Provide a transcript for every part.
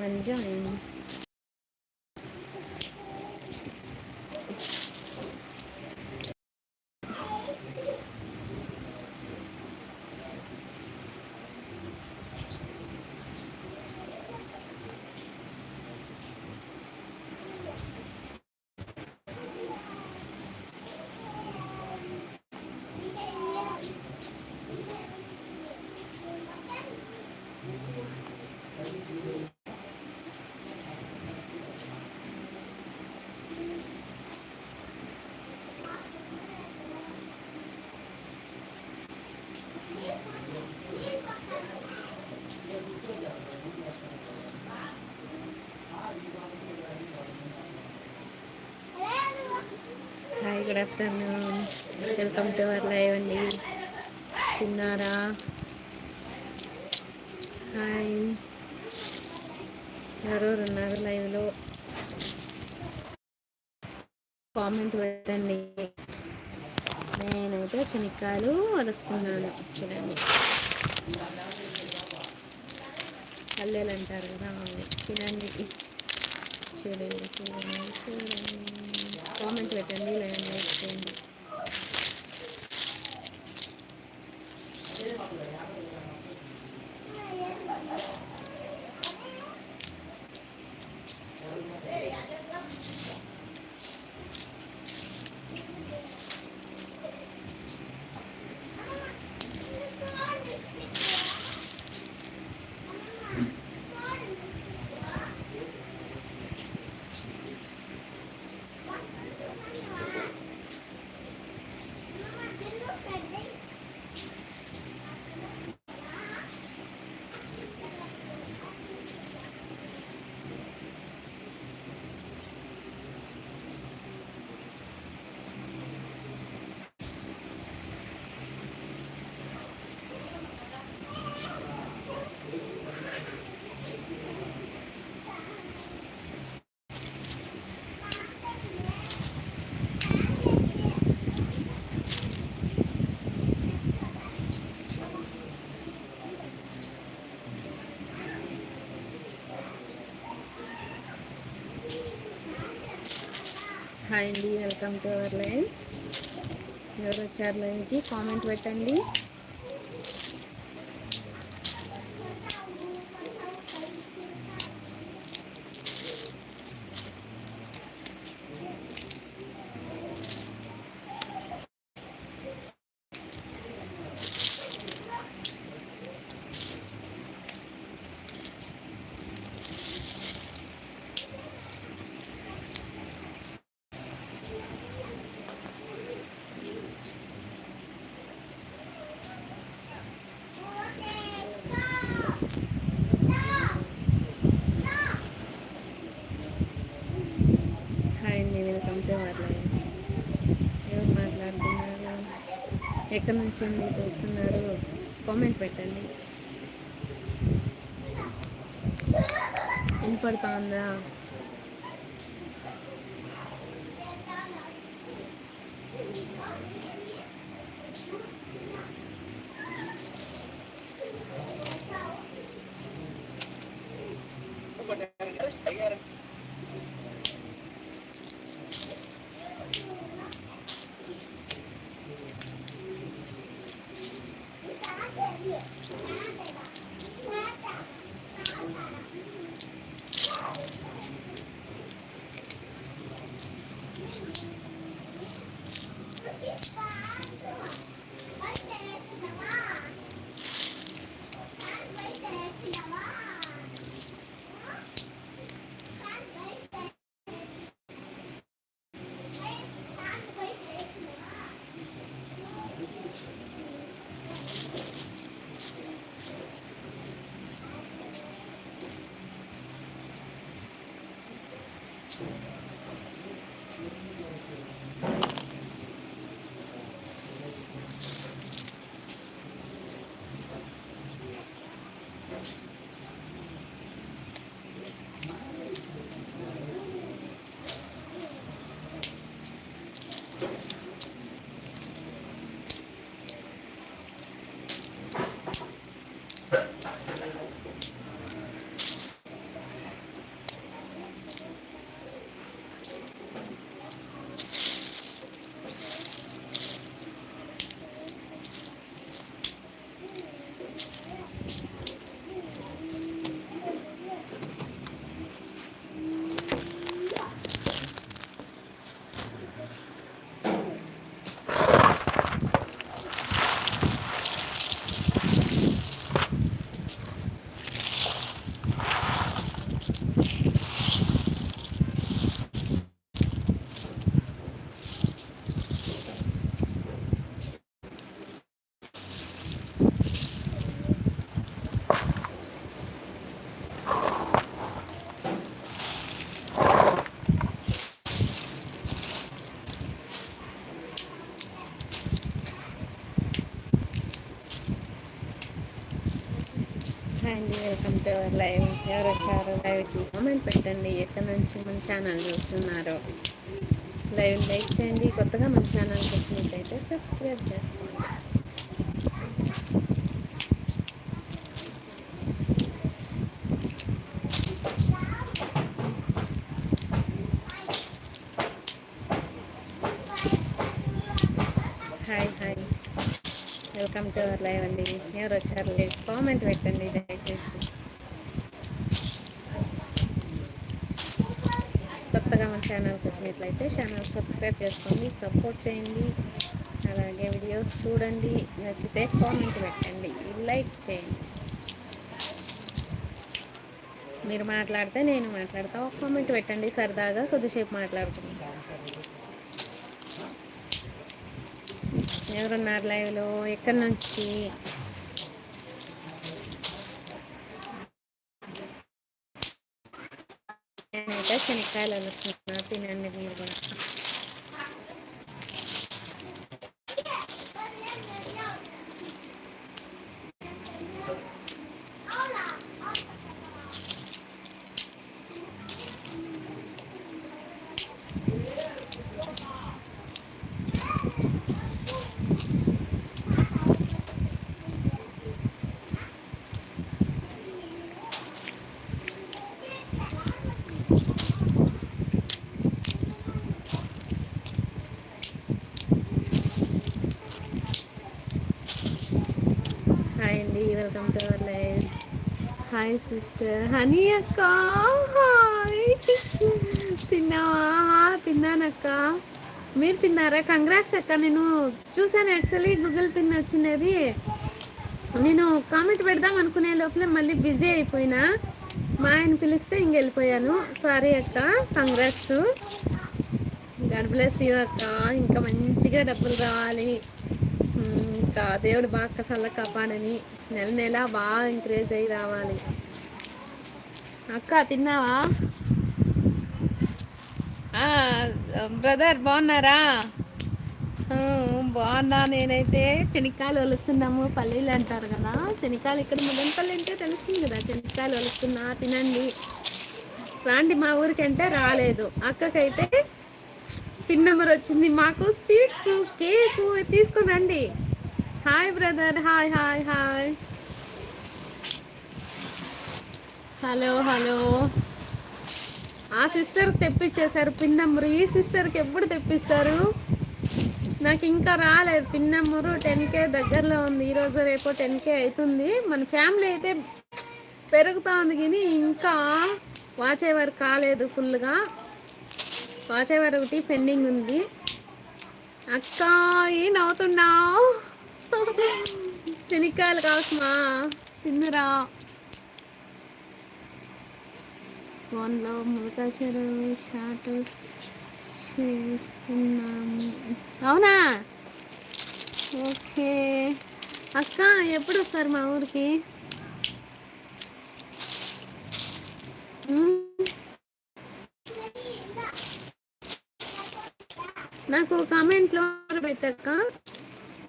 Bình. Good afternoon welcome to our live అండి తిన్నారా hi ఎవరెవరు ఉన్నారు లైవ్లో కామెంట్ పెట్టండి. నేనైతే చెనిక్కాయలు వలుస్తున్నాను చూడండి. పల్లెలు అంటారు కదా తినండి. చూడండి చూడండి చూడండి. కామెంట్ పెట్టండి లైక్ చేయండి. హాయ్ అండి వెల్కమ్ టు అవర్ లైవ్. ఎవరు వచ్చారు లైవ్కి కామెంట్ పెట్టండి. ఎక్కడి నుంచి మీరు చూస్తున్నారు? కామెంట్ పెట్టండి. వినపడతా ఎవరు లైవ్ ఎవరు వచ్చారు లైవ్కి కామెంట్ పెట్టండి. ఎక్కడి నుంచి మన ఛానల్ చూస్తున్నారో. లైవ్ లైక్ చేయండి. కొత్తగా మన ఛానల్కి వచ్చినట్లయితే సబ్స్క్రైబ్ చేసుకోండి. Hi hi welcome to our live అండి. ఎవరు వచ్చారు కామెంట్ పెట్టండి దయచేసి కొత్తగా మన ఛానల్కి వచ్చినట్లయితే ఛానల్ సబ్స్క్రైబ్ చేసుకోండి సపోర్ట్ చేయండి. అలాగే వీడియోస్ చూడండి నచ్చితే కామెంట్ పెట్టండి లైక్ చేయండి. మీరు మాట్లాడితే నేను మాట్లాడతా ఒక కామెంట్ పెట్టండి సరదాగా కొద్దిసేపు మాట్లాడుకుంటాం ఎవరున్నారు లైవ్లో ఎక్కడి నుంచి నేనైతే శనక్కాయలు వస్తున్నా తినండి మీరు కూడా హాయ్ అండి welcome to our live. Hi sister. Honey అక్క హాయ్. తిన్నావా? తిన్నానక్క మీరు తిన్నారా? కంగ్రాట్స్ అక్క. నేను చూసాను యాక్చువల్లీ గూగుల్ పిన్ వచ్చినది నేను కామెంట్ పెడదాం అనుకునే లోపల మళ్ళీ బిజీ అయిపోయినా. మా ఆయన పిలిస్తే ఇంక వెళ్ళిపోయాను. సారీ అక్క. కంగ్రాట్స్. గాడ్ బ్లెస్ యూ అక్క. ఇంకా మంచిగా డబ్బులు రావాలి. ఇంకా దేవుడు బాగా కసల్లా కాపాడని నెల నెల బాగా ఎంకరేజ్ అయ్యి రావాలి. అక్క తిన్నావా? బ్రదర్ బాగున్నారా? బాగున్నా. నేనైతే చెనిక్కాయలు వలుస్తున్నాము పల్లీలు అంటారు కదా. చెనిక్కాయలు ఇక్కడ ముదంపల్లి అంటే తెలుస్తుంది కదా. చెనిక్కాయలు వలుస్తున్నా తినండి. రాండి మా ఊరికి అంటే రాలేదు. అక్కకైతే పిన్ నెంబర్ వచ్చింది. మాకు స్వీట్స్ కేకు తీసుకుని రండి. Hi brother hi hi hi hello hello ఆ సిస్టర్ తెప్పించేశారు పిన్ నెంబర్ ఈ సిస్టర్కి ఎప్పుడు తెప్పిస్తారు? నాకు ఇంకా రాలేదు. పిన్ నెంబరు టెన్ కే దగ్గరలో ఉంది. ఈరోజు రేపు టెన్ కే అవుతుంది మన ఫ్యామిలీ అయితే పెరుగుతూ ఉంది కానీ ఇంకా వాచ్ ఎవర్ కాలేదు ఫుల్గా వాచ్ ఎవర్ ఒకటి పెండింగ్ ఉంది. అక్క ఏం నవ్వుతున్నావు? శనిక్కాయలు కావచ్చుమా? తిన్నరా? ఫోన్లో ములకాయ చెరువు చాటు చేస్తున్నాము. అవునా? ఓకే. అక్క ఎప్పుడు వస్తారు మా ఊరికి? నాకు కామెంట్లో పెట్టక్క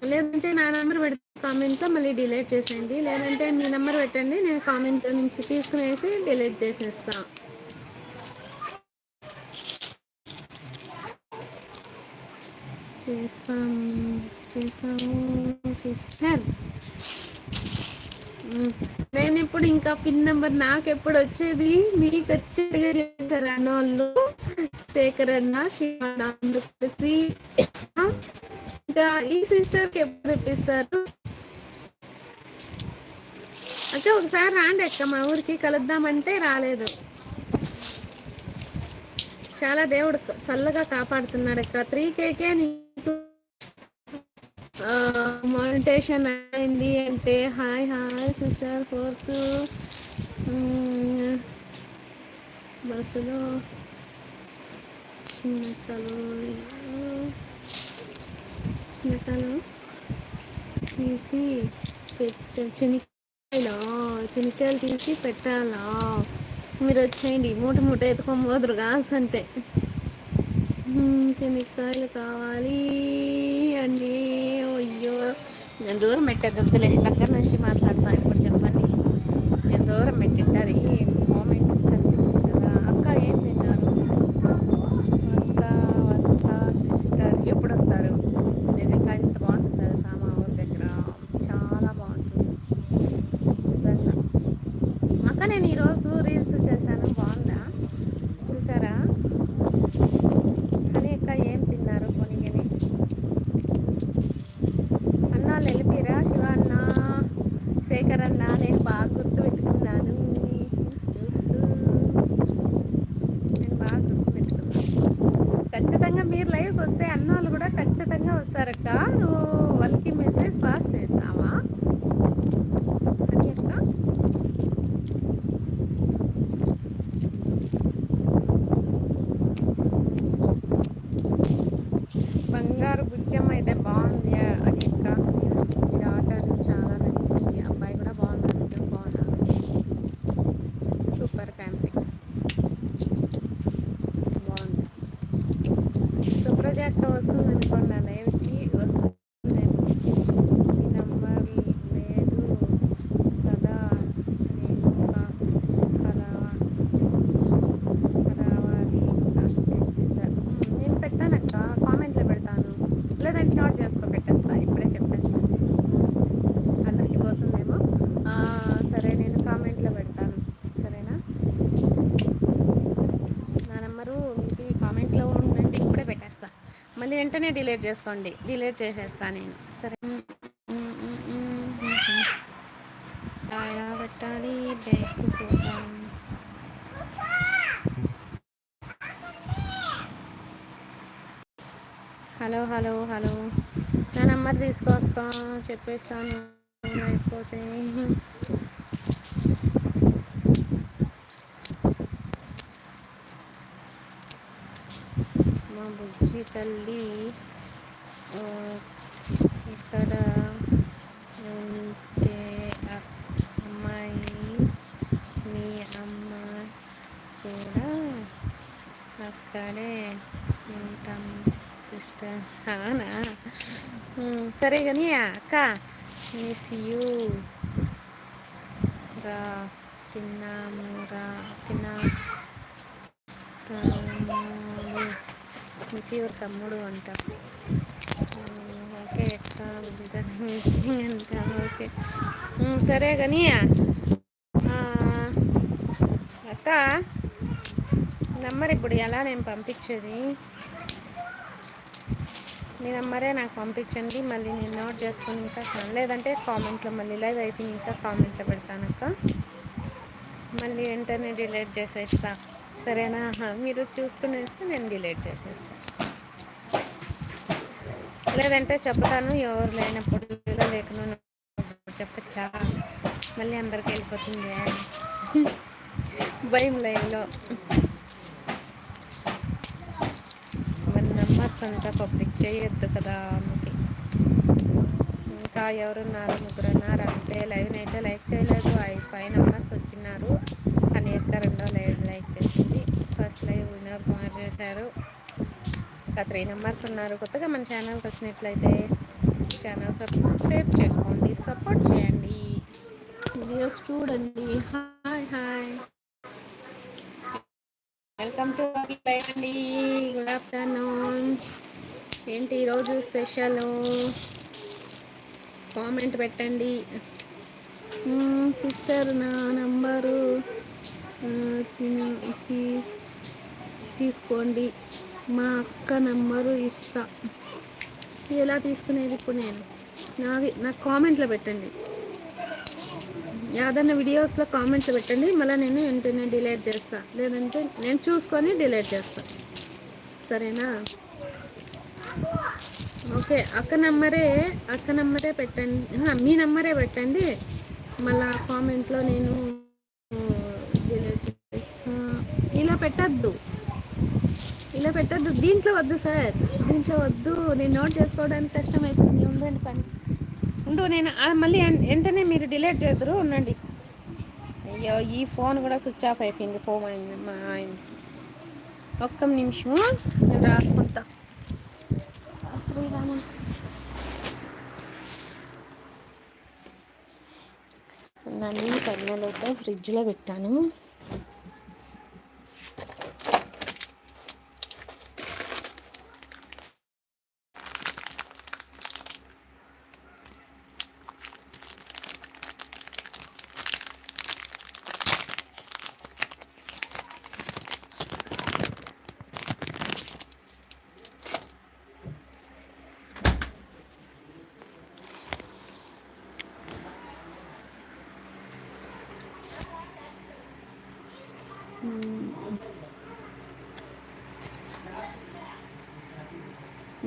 లేదంటే నా నెంబర్ పెడితే కామెంట్లో మళ్ళీ డిలీట్ చేసేయండి. లేదంటే మీ నెంబర్ పెట్టండి నేను కామెంట్ నుంచి తీసుకునేసి డిలీట్ చేసేస్తా. చేస్తాము చేస్తాము సిస్టర్. నేను ఇప్పుడు ఇంకా పిన్ నెంబర్ నాకు ఎప్పుడు వచ్చేది? మీకు వచ్చేదిగా చేశారు అన్నోళ్ళు. శేఖర్ అన్న శివన్న కలిసి ఇంకా ఈ సిస్టర్కి ఎప్పుడు తెప్పిస్తారు? అక్క ఒకసారి రాండి అక్క మా ఊరికి కలుద్దామంటే రాలేదు. చాలా దేవుడు చల్లగా కాపాడుతున్నాడు అక్క. త్రీ కేకే నీకు మానిటేషన్ అయింది అంటే హాయ్ హాయ్ సిస్టర్ ఫోర్త్. బస్సులో చిన్నకలు చిన్నకలు తీసి పెట్ట చెనిక్కాయలు చెనిక్కాయలు తీసి పెట్టాలా? మీరు వచ్చేయండి. మూట మూట ఎత్తుకోబోదురు పోదురు కాల్సి అంటే. చెనిక్కాయలు కావాలి అండి అయ్యో. నేను దూరం పెట్టేది వద్దులే దగ్గర నుంచి మాట్లాడతాను ఇప్పుడు చెప్పండి. నేను దూరం పెట్టింటది రీల్స్ చేశాను బాగుందా? చూసారా? అని అక్క ఏం తిన్నారు కొనిగని అన్నాలు వెళ్ళిపోయిరా శివ అన్న శేఖర్ అన్న నేను బాగా గుర్తు పెట్టుకున్నాను నేను బాగా గుర్తు పెట్టుకున్నాను ఖచ్చితంగా మీరు లైవ్కి వస్తే అన్న వాళ్ళు కూడా ఖచ్చితంగా వస్తారక్క నువ్వు వాళ్ళకి మెసేజ్ పాస్ చేస్తావా అని అక్క బంగారు బుజ్జం అయితే బాగుంది అది అక్క ఇది ఆర్డర్ చాలా నచ్చింది అబ్బాయి కూడా బాగున్నారు ఇద్దరు బాగున్నారు సూపర్ ఫ్యామిలీ బాగుంది సుప్రజాక్క వస్తుంది అనుకున్నా లైవ్కి వస్తుంది ఈ నంబర్ లేదు కదా నేను కా- కలవా రావాలి అంటే సిస్టర్ నేను పెట్టానక్క కామెంట్లో పెడతాను లేదంటే నోట్ చేసుకో పెట్టేస్తా ఇప్పుడే చెప్పేస్తాను అందరికి పోతుందేమో ఆ, సరే నేను కామెంట్లో పెడతాను సరేనా నా నెంబరు మీకు కామెంట్లో ఉండండి ఇప్పుడే పెట్టేస్తా మళ్ళీ వెంటనే డిలీట్ చేసుకోండి. డిలీట్ చేసేస్తాను నేను. సరే. అలా ఎలా పెట్టాలి బ్యాక్ పోతాం హలో హలో హలో. నా నెంబర్ తీసుకోక చెప్పేస్తాను. అయిపోతే. మా బుజ్జి తల్లి ఇక్కడ ఉంటే అ- అమ్మాయి మీ అమ్మ కూడా అక్కడే ఉంటాం సిస్టర్. అవునా? సరే కానీ అక్క మిస్ యూ రా తిన్నామురా తిన్నా మిస్ యువర్ తమ్ముడు అంట. ఓకే అక్క మిస్సింగ్ అంట ఓకే. సరే కానీ అక్క నెంబర్ ఇప్పుడు ఎలా నేను పంపించేది? మీ నెంబరే నాకు పంపించండి మళ్ళీ నేను నోట్ చేసుకుని ఇంకా లేదంటే కామెంట్లో మళ్ళీ లైవ్ అయిపోయి ఇంకా కామెంట్లో పెడతానక్క. మళ్ళీ వెంటనే డిలీట్ చేసేస్తా. సరేనా? మీరు చూసుకునేసి నేను డిలీట్ చేసేస్తాను లేదంటే చెప్తాను ఎవరు లేనప్పుడు లేకుండా చెప్పచ్చా? మళ్ళీ అందరికి వెళ్ళిపోతుంది భయం లైవ్లో వన్ నెంబర్స్ అంతా పబ్లిక్ చేయొద్దు కదా అందుకే. ఇంకా ఎవరున్నారు? ముగ్గురు ఉన్నారు అంతే లైవ్ అయితే లైక్ చేయలేదు. ఐదు ఫైవ్ నెంబర్స్ వచ్చినారు. అని యొక్క రెండో లైవ్ లైక్ చేసింది. ఫస్ట్ లైవ్ వినర్ కుమార్ చేశారు. ఇంకా త్రీ నెంబర్స్ ఉన్నారు. కొత్తగా మన ఛానల్కి వచ్చినట్లయితే ఛానల్ సబ్స్క్రైబ్ చేసుకోండి సపోర్ట్ చేయండి. వీడియోస్ చూడండి. Hi hi welcome to live అండి. గుడ్ ఆఫ్టర్నూన్ ఏంటి ఈరోజు స్పెషల్ కామెంట్ పెట్టండి. సిస్టర్ నా నంబరు తీసుకోండి. మా అక్క నెంబరు ఇస్తా. ఎలా తీసుకునేది ఇప్పుడు నేను? నాకు కామెంట్లో పెట్టండి. ఏదైనా వీడియోస్లో కామెంట్లో పెట్టండి. మళ్ళీ నేను వెంటనే డిలీట్ చేస్తా. లేదంటే నేను చూసుకొని డిలీట్ చేస్తా. సరేనా? ఓకే అక్క నెంబరే అక్క నెంబరే పెట్టండి. మీ నెంబరే పెట్టండి. మళ్ళా కామెంట్లో నేను ఇలా పెట్టద్దు. ఇలా పెట్టద్దు. దీంట్లో వద్దు సార్. దీంట్లో వద్దు. నేను నోట్ చేసుకోవడానికి కష్టమవుతుంది ఉండండి పని. ఉండు నేను మళ్ళీ వెంటనే మీరు డిలీట్ చేద్దరు. ఉండండి. అయ్యో ఈ ఫోన్ కూడా స్విచ్ ఆఫ్ అయిపోయింది. ఫోన్ అయింది మా ఆయన. ఒక్క నిమిషం నేను రాసుకుంటా. శ్రీరామ నన్ను కన్నెలతో ఫ్రిడ్జ్లో పెట్టాను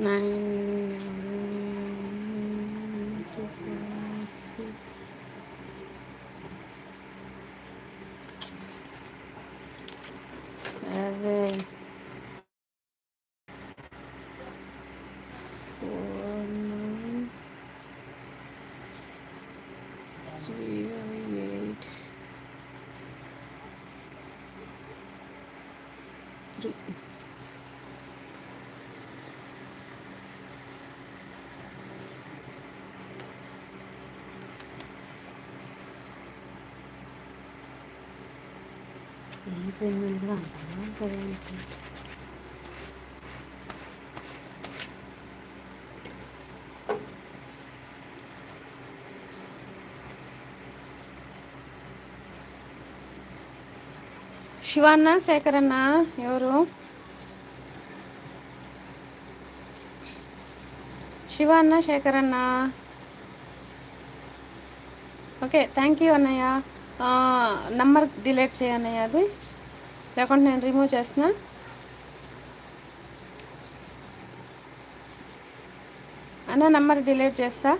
nine six seven four nine three eight three ఏం కూడా శివన్న శేఖరన్న ఎవరు? శివన్న శేఖరన్న. ఓకే థ్యాంక్ యూ అన్నయ్య. నంబర్ డిలీట్ చేయన్నయ్య అది. లేకుంటే నేను రిమూవ్ చేసిన అన్న నంబర్ డిలీట్ చేస్తా.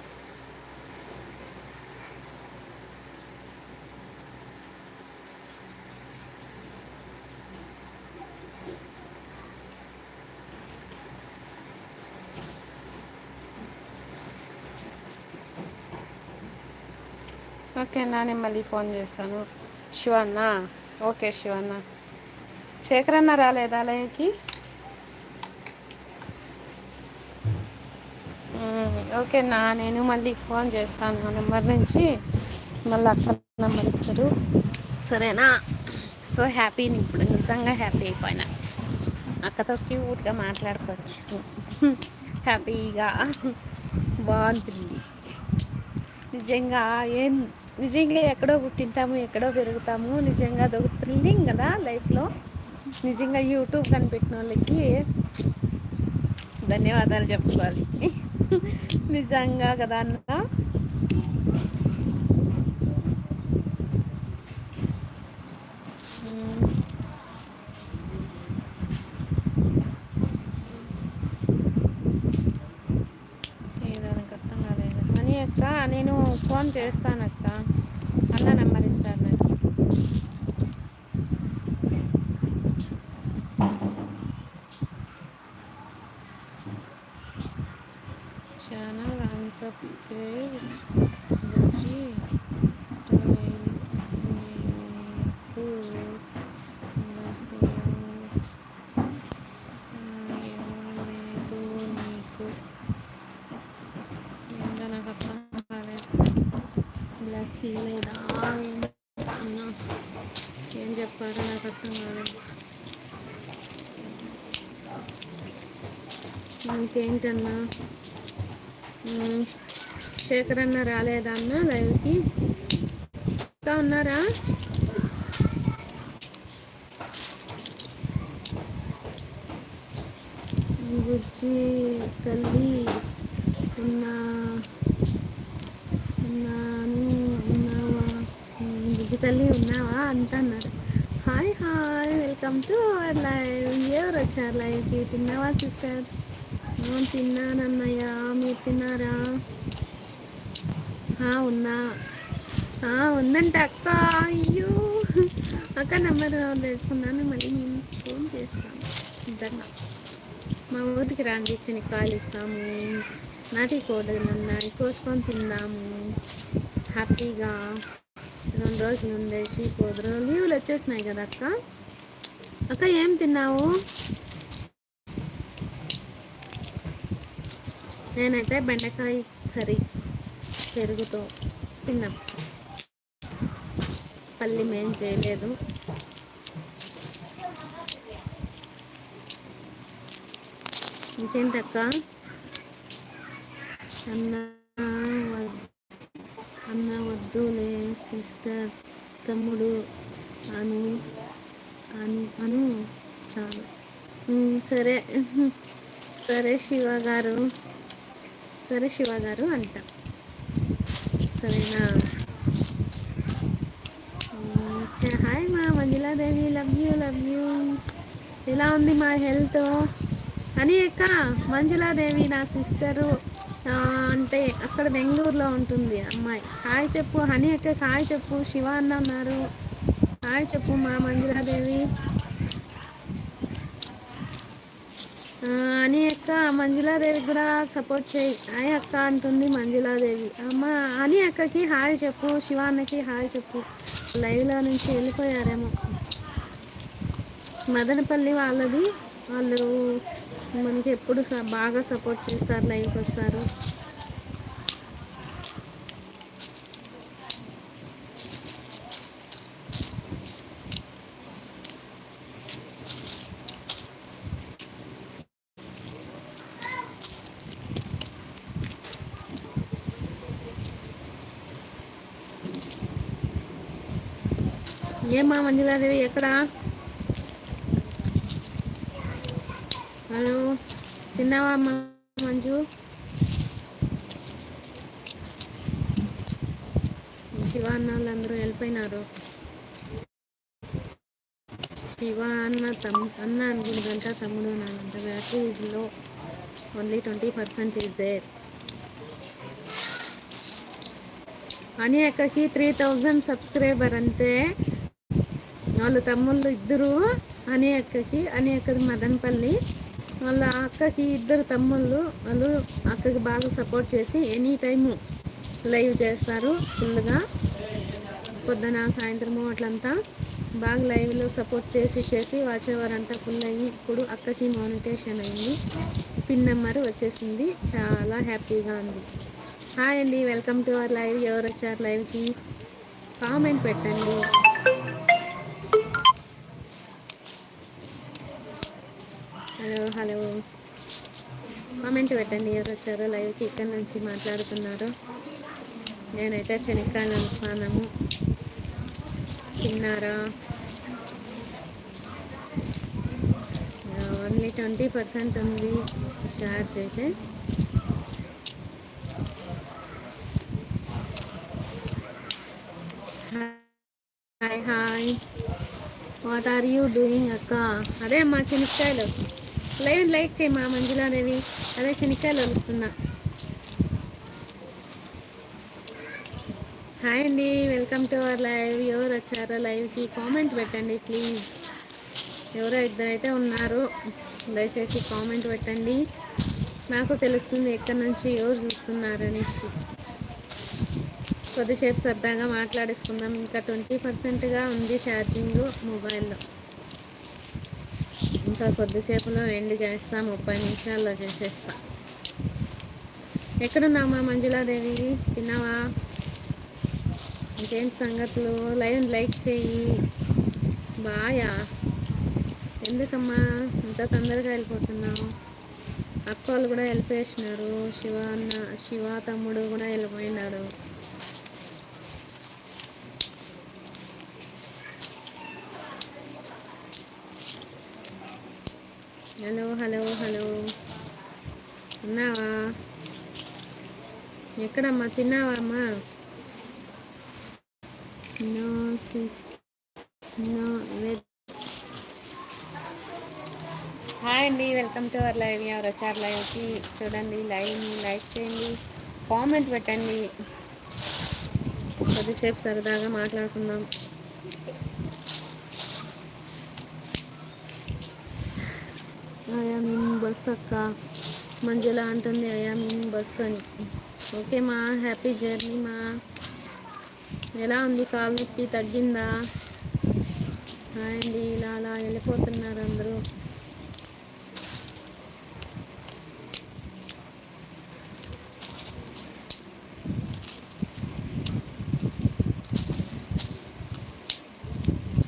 ఓకే అన్న నేను మళ్ళీ ఫోన్ చేస్తాను. శివన్న ఓకే శివన్న. శేఖర్ అన్న రాలేదా లయకి ఓకేనా నేను మళ్ళీ ఫోన్ చేస్తాను ఆ నెంబర్ నుంచి. మళ్ళీ అక్కడ నెంబర్ ఇస్తారు. సరేనా? సో హ్యాపీ ఇప్పుడు నిజంగా హ్యాపీ అయిపోయినా. అక్కతో క్యూట్గా మాట్లాడుకోవచ్చు. హ్యాపీగా. బాగుంటుంది. నిజంగా ఏం నిజంగా ఎక్కడో పుట్టింటాము ఎక్కడో పెరుగుతాము నిజంగా అదొక థ్రిల్లింగ్ కదా లైఫ్లో నిజంగా యూట్యూబ్ కనిపెట్టిన వాళ్ళకి ధన్యవాదాలు చెప్పుకోవాలి. నిజంగా కదా అన్న అక్క నేను చేస్తానక్క. అలా అన్న నెంబర్ ఇస్తాను నాకు ఛానల్ అన్సబ్స్క్రైబ్ లేదా అన్న ఏం చెప్పారు నాకు అర్థం కాలేదు. ఇంకేంటన్నా? శేఖర్ అన్న రాలేదా అన్న లైవ్కి? ఇంకా ఉన్నారా బుజ్జి తల్లి ఉన్నా తల్లి ఉన్నావా అంటున్నారు hi hi welcome to our live. ఎవరు వచ్చారు లైవ్కి? తిన్నావా సిస్టర్? తిన్నానన్నయ్య. మీరు తిన్నారా? ఉన్నా. ఉందంటే అక్క. అయ్యో. అక్క నెంబర్ తెలుసుకున్నాను మళ్ళీ నేను ఫోన్ చేస్తాను. నిజంగా. మా ఊరికి రాండి కాల్ ఇస్తాము. నాటి కోడలు ఉన్నాయి కోసుకొని తిందాము. హ్యాపీగా రెండు రోజులు ఉండేసి కుదరు లీవ్లు వచ్చేసినాయి కదా అక్క. అక్క ఏం తిన్నావు? నేనైతే బెండకాయ కర్రీ పెరుగుతో తిన్నా. పల్లి మేం చేయలేదు. ఇంకేంటక్క అన్నా అన్న వద్దులే. సిస్టర్ తమ్ముడు అను అను అను చాలు. సరే. సరే శివ గారు. సరే శివ గారు అంట. సరేనా? హాయ్ మా Manjuladevi. Love you love you ఎలా ఉంది మా హెల్త్? అని అక్క మంజులాదేవి నా సిస్టరు. అంటే అక్కడ బెంగళూరులో ఉంటుంది అమ్మాయి. హాయ్ చెప్పు హనీ అక్క హాయ్ చెప్పు శివ అన్న ఉన్నారు. హాయ్ చెప్పు మా మంజులాదేవి. అని అక్క మంజులాదేవి కూడా సపోర్ట్ చేయి. హాయ్ అక్క అంటుంది మంజులాదేవి. అమ్మ అని అక్కకి హాయ్ చెప్పు శివాన్నకి హాయ్ చెప్పు. లైవ్లో నుంచి వెళ్ళిపోయారేమో. మదనపల్లి వాళ్ళది. వాళ్ళు మనకి ఎప్పుడు బాగా సపోర్ట్ చేస్తారు లైవ్కి వస్తారు. ఏమా మంజులాదేవి ఎక్కడా? హలో తిన్నావా మంజు? శివ అన్న వాళ్ళందరూ వెళ్ళిపోయినారు. శివ అన్న తమ్ అన్న అనుకుంటుంట తమ్ముడు నానంట battery only twenty percent is there అని అక్కకి త్రీ థౌజండ్ సబ్స్క్రైబర్ అంతే వాళ్ళు తమ్ముళ్ళు ఇద్దరు అని అక్కకి అని అక్కది మదనపల్లి వాళ్ళ అక్కకి ఇద్దరు తమ్ముళ్ళు వాళ్ళు అక్కకి బాగా సపోర్ట్ చేసి ఎనీ టైము లైవ్ చేస్తారు ఫుల్గా పొద్దున సాయంత్రము అట్లంతా బాగా లైవ్లో సపోర్ట్ చేసి చేసి వాచ్ అంతా ఫుల్ అయ్యి ఇప్పుడు అక్కకి మానిటేషన్ అయింది. పిన్ నెంబర్ వచ్చేసింది. చాలా హ్యాపీగా ఉంది. హాయ్ అండి వెల్కమ్ టు అవర్ లైవ్ ఎవరు వచ్చారు లైవ్కి కామెంట్ పెట్టండి. Hello hello. కామెంట్ పెట్టండి ఎవరు వచ్చారో లైవ్కి ఇక్కడ నుంచి మాట్లాడుతున్నారు. నేనైతే శనక్కాయలు స్నానము తిన్నారా? ఓన్లీ ట్వంటీ పర్సెంట్ ఉంది ఛార్జ్ అయితే. Hi hi what are you doing అక్క? అదే అమ్మా చెనిక్కాయలు లైవ్ లైక్ చేయి మా మంజులాదేవి అదే చెనిక్కాయలు వలుస్తున్నా. హాయ్ అండి వెల్కమ్ టు అవర్ లైవ్. ఎవరు వచ్చారో లైవ్కి కామెంట్ పెట్టండి ప్లీజ్. ఎవరో ఇద్దరైతే ఉన్నారు దయచేసి కామెంట్ పెట్టండి. నాకు తెలుస్తుంది ఎక్కడి నుంచి ఎవరు చూస్తున్నారని కొద్దిసేపు సరదాగా మాట్లాడేసుకుందాం. ఇంకా ట్వంటీ పర్సెంట్గా ఉంది ఛార్జింగ్ మొబైల్లో. ఇంకా కొద్దిసేపులో ఎండ్ చేస్తా ముప్పై నిమిషాల్లో చేసేస్తా. ఎక్కడున్నామా మంజులాదేవి? తిన్నావా? ఇంకేంటి సంగతులు? లైవ్ లైక్ చెయ్యి బాయా. ఎందుకమ్మా ఇంత తొందరగా వెళ్ళిపోతున్నావు? అక్క వాళ్ళు కూడా వెళ్ళిపోయేసినారు. శివ అన్న శివ తమ్ముడు కూడా వెళ్ళిపోయినారు. హలో హలో హలో ఉన్నావా? ఎక్కడమ్మా? తిన్నావా అమ్మా నో సిస్ నో హాయ్ అండి వెల్కమ్ టు అవర్ లైవ్ ఎవరు వచ్చారు లైవ్కి చూడండి లైవ్ని లైక్ చేయండి కామెంట్ పెట్టండి. కొద్దిసేపు సరదాగా మాట్లాడుకుందాం. ఐఆమ్ మీన్ బస్ అక్క. మంజుల అంటుంది ఐఆమ్ మీన్ బస్ అని. ఓకే మా హ్యాపీ జర్నీ మా. ఎలా ఉంది కాలు నొప్పి తగ్గిందా? అండి ఇలా అలా వెళ్ళిపోతున్నారు అందరూ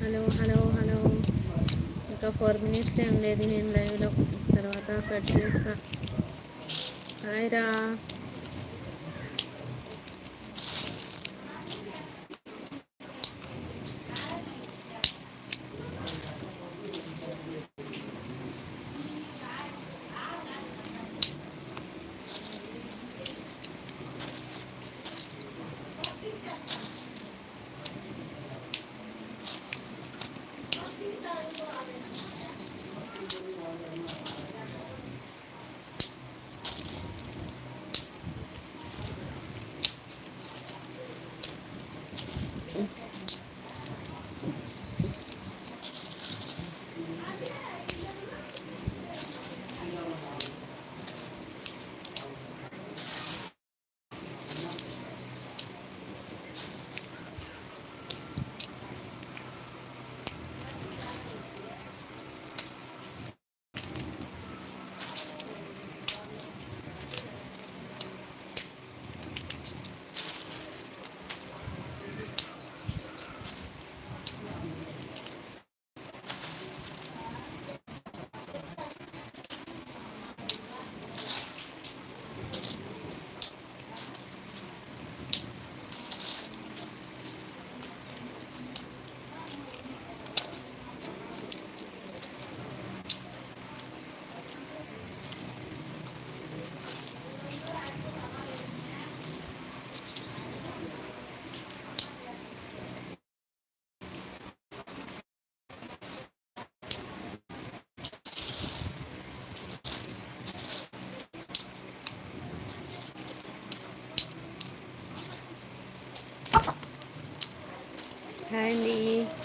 హలో హలో హలో ఇంకా ఫోర్ మినిట్స్ ఏం లేదు నేను లైవ్లో తర్వాత కట్ చేస్తా. హాయ్ రా.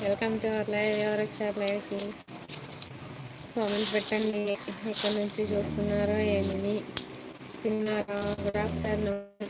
వెల్కమ్ టు అవర్ లైవ్ ఎవరు వచ్చారు లైవ్కి? కామెంట్ పెట్టండి ఎక్కడి నుంచి చూస్తున్నారో ఏమి తిన్నారా? Good afternoon.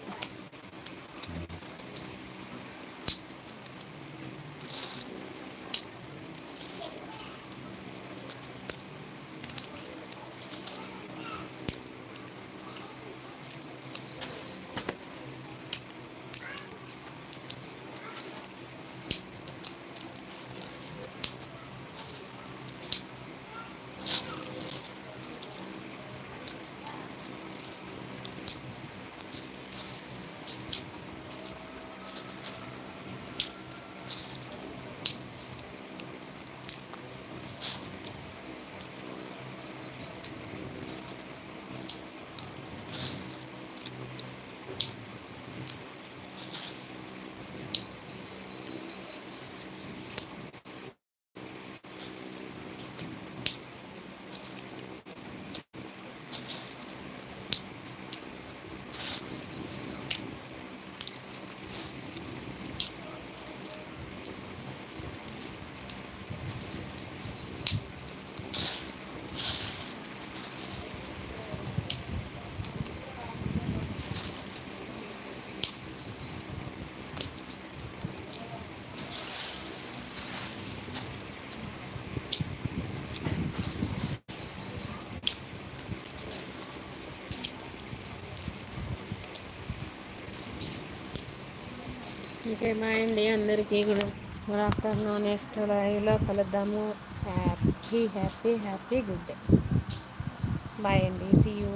ఇంకేమాయండి అందరికీ కూడా గుడ్ ఆఫ్టర్నూన్. నెక్స్ట్ లైవ్లో కలుద్దాము. Happy happy happy good day. Bye అండి. See you.